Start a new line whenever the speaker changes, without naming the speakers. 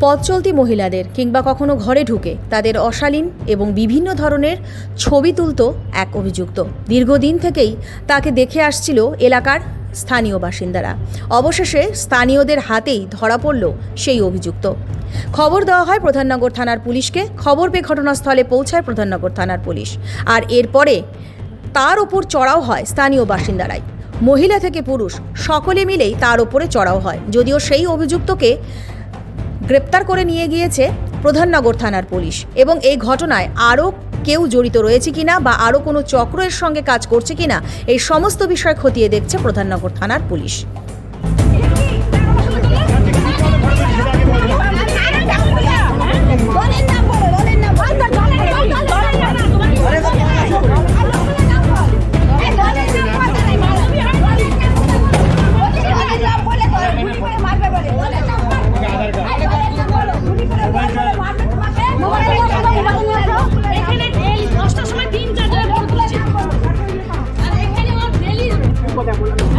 পথ চলতি মহিলাদের কিংবা কখনো ঘরে ঢুকে তাদের অশালীন এবং বিভিন্ন ধরনের ছবি তুলত এক অভিযুক্ত। দীর্ঘদিন থেকেই তাকে দেখে আসছিল এলাকার স্থানীয় বাসিন্দারা। অবশেষে স্থানীয়দের হাতেই ধরা পড়ল সেই অভিযুক্ত। খবর দেওয়া হয় প্রধাননগর থানার পুলিশকে। খবর পেয়ে ঘটনাস্থলে পৌঁছায় প্রধাননগর থানার পুলিশ। আর এরপরে তার ওপর চড়াও হয় স্থানীয় বাসিন্দারাই। মহিলা থেকে পুরুষ, সকলে মিলেই তার ওপরে চড়াও হয়। যদিও সেই অভিযুক্তকে গ্রেপ্তার করে নিয়ে গিয়েছে প্রধাননগর থানার পুলিশ। এবং এই ঘটনায় আরও কেউ জড়িত রয়েছে কিনা বা আরও কোনো চক্র এর সঙ্গে কাজ করছে কিনা, এই সমস্ত বিষয় খতিয়ে দেখছে প্রধাননগর থানার পুলিশ। 过来，过来。